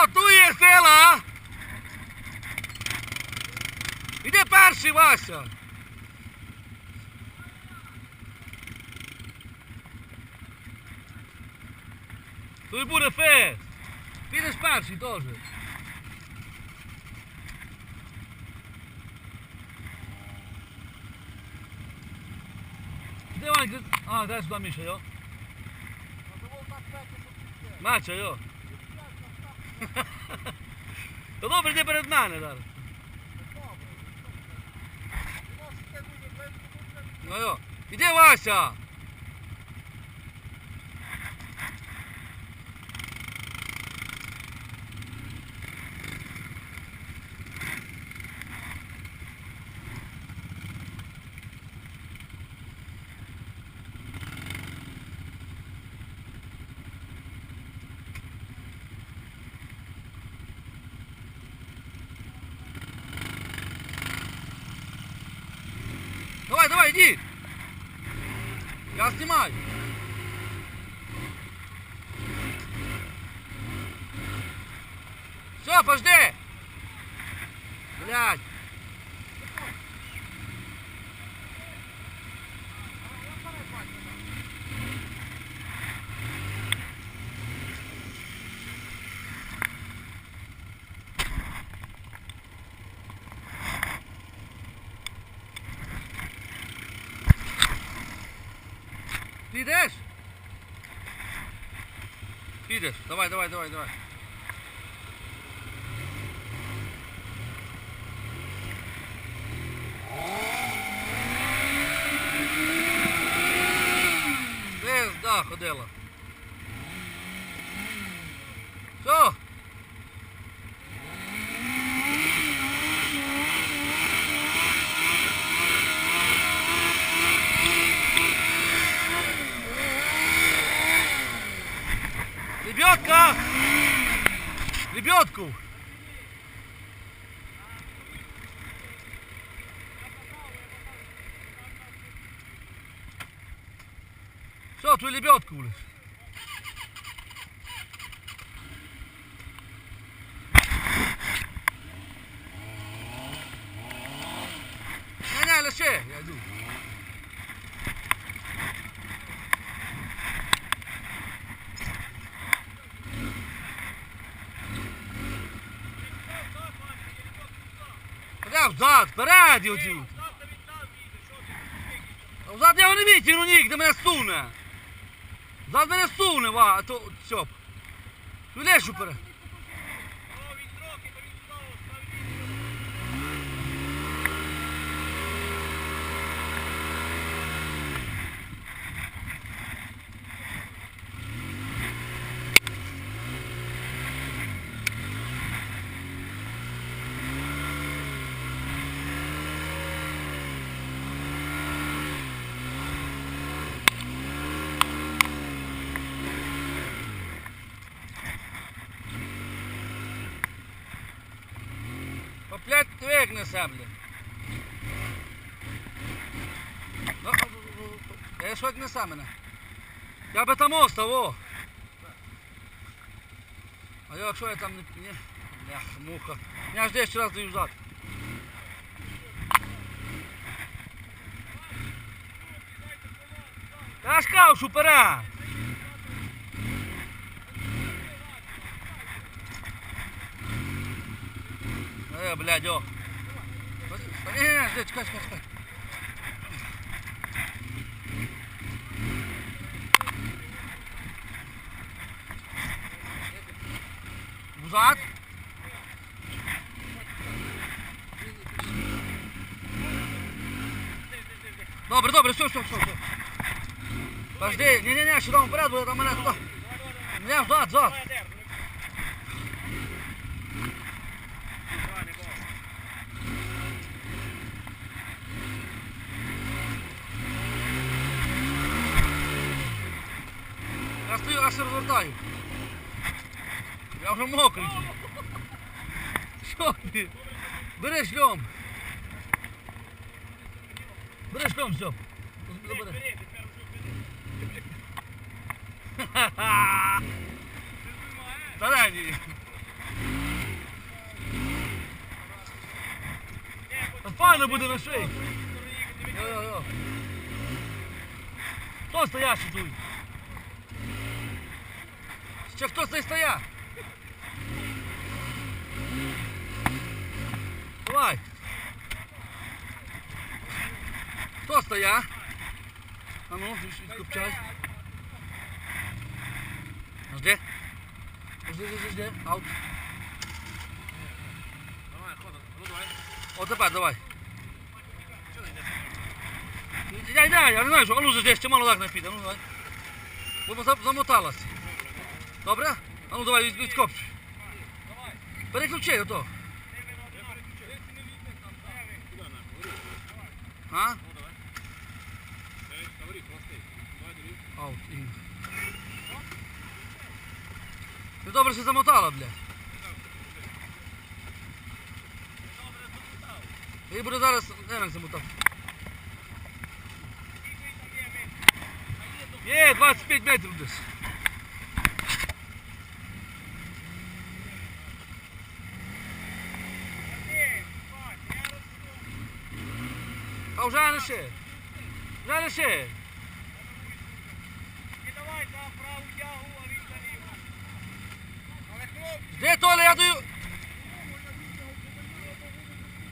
Іде сила! Іде перший Вася! Тут буде фест! Підеш перший теж. Де Ванька? А, дай сюди Міша, йо. Мачо, йо. То добре, йди перед мене зараз. Ну йо. Іди Вася! Иди! Я снимаю! Все, пожди! Блядь! Підеш? Підеш. Давай, давай, давай, давай. Пизда ходила. Все. Лебедка! Лебедку! Все, твою лебедку, блядь. Взад, вперед, йдіть. А Взад я його не витягну нігде, мене суне. Взад мене суне, ва, а то все. Ну лиш уперед. Поплять твик несе, блін. Ну, Я що несе мене? Я би там остав, о. А я якщо я там не... Ні, Бля, муха. Я ж ще раз доїжджати. Я ж кажу, що вперед. Е, блядь, о. Та ні, ні, ні, жди, чекай, чекай, чекай. Взад. Добре, добре, все, все, все, все. Подожди, ні, ні, ні, сюди вперед, буде там мене туди. Не, взад, взад. Я стою, аж розвертаю. Я вже мокрий. Що ти? Бери шльом. Бери шльом, Сьоп. Забери. Ха-ха-ха! Буде на шиї. Хто стоящий тут? Ще хтось не стоя? Давай. Хто стоя? А ну, відкопчай. Жди. Жди, жди, жди, жди. Аут. Давай, ходом. Ну давай. О, тепер, давай. Чого не йдеш? Я, я, я не знаю, що, а ну жди, ще мало так не піде, ну давай. Бо за- замоталась. Добре? А ну давай, від- відкопчуй. Переключи ото. Куди нахуй? Горі. А? Ну давай. Ей, та горі, простий. Давай, дивись. Аут. і- Ти добре си замотала, бля. І буде зараз, не як замотав. Є, 25 метрів десь. А вже не ще. Вже не ще. І давай за праву тягу, а він за ліву. Але хлопці, Де Толя, я даю.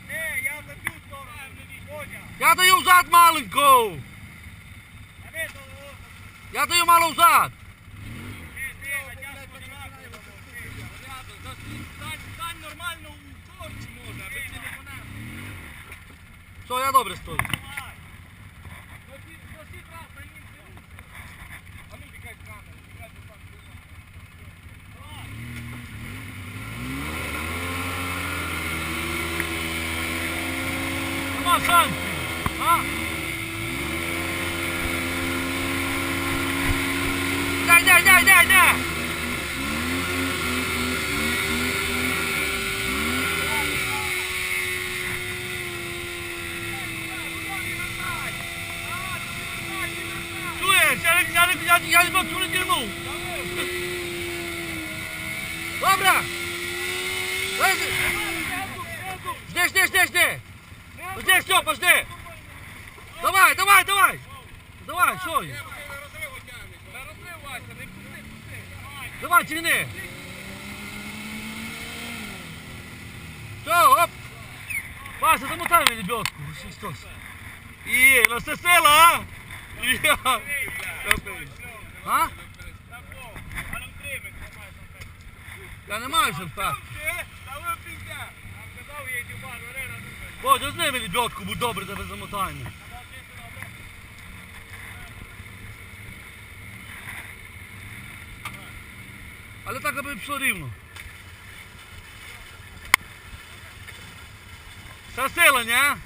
не, я за цю сторону. Водя, Я даю взад маленько. а не то, о, Я даю мало взад. ти, ти, а тяжко однаково. Стань, стань нормально у торці тікай до пан. Давай. Нема шансів. А? Дай, дай, дай, дай, дай. я, я, я, я не бачу, не тягнув. Добре. Лежи. Жди, жди, жди, жди. Жди, Степа, жди. Давай, давай, давай. Давай, що є? Давай, тягни. Все, оп. Вася, замотай мені лебедку. Христос. І, ну це сила, а? Я. А? Я не маю що так. Бодя, з ними лебедку, будь добре, тебе замотаємо. Але так аби пішло рівно. Це сила, не?